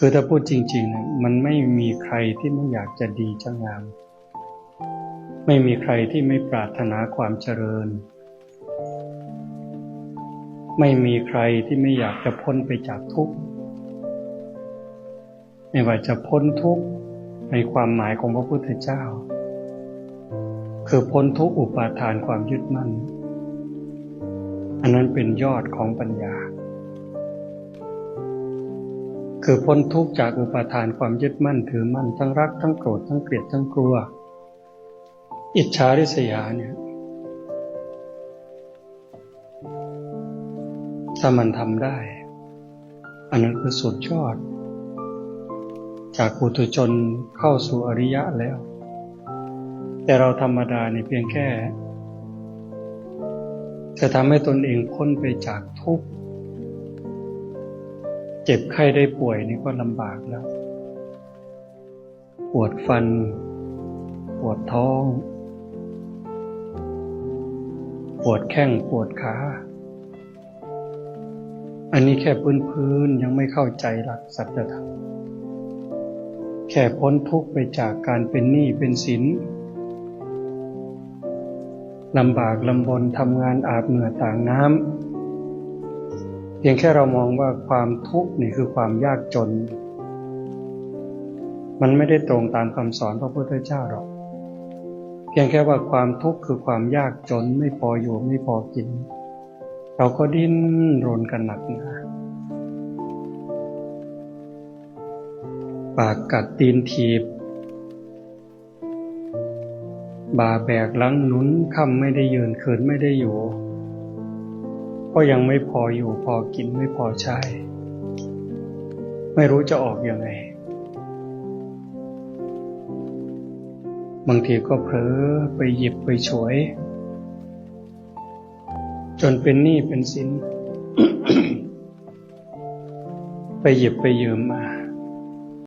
คือถ้าพูดจริงๆนะมันไม่มีใครที่ไม่อยากจะดีจะงาม ไม่มีใครที่ไม่ปรารถนาความเจริญ ไม่มีใครที่ไม่อยากจะพ้นไปจากทุกข์ไม่ว่าจะพ้นทุกข์ในความหมายของพระพุทธเจ้า คือพ้นทุกข์อุปาทานความยึดมั่น อันนั้นเป็นยอดของปัญญา คือพ้นทุกข์จากอุปาทานความยึดมั่นถือมั่นทั้งรักทั้งโกรธทั้งเกลียดทั้งกลัว อิจฉาริษยาเนี่ยถ้ามันทำได้ อันนั้นคือสุดยอด จากปุถุชนเข้าสู่อริยะแล้ว แต่เราธรรมดาเนี่ยเพียงแค่ จะทำให้ตนเองพ้นไปจากทุกข์ เจ็บไข้ได้ป่วยนี่ก็ลำบากแล้ว ปวดฟัน ปวดท้อง ปวดแข้งปวดขา อันนี้แค่พื้นพื้นยังไม่เข้าใจหลักสัจธรรม แค่พ้นทุกข์ไปจากการเป็นหนี้เป็นสินลำบากลำบนทำงานอาบเหงื่อต่างน้ำ เพียงแค่เรามองว่าความทุกข์นี่คือความยากจน มันไม่ได้ตรงตามคำสอนพระพุทธเจ้าหรอก เพียงแค่ว่าความทุกข์คือความยากจนไม่พออยู่ไม่พอกิน เราก็ดิ้นรนกันหนักหนาปากกัดตีนถีบ บาแบกลังหนุนคำไม่ได้ยืนเขินไม่ได้อยู่ ก็ยังไม่พออยู่พอกินไม่พอใช้ ไม่รู้จะออกอยังไง บางทีก็เผลอไปหยิบไปฉวย จนเป็นหนี้เป็นสิน ไปหยิบไปยืมมา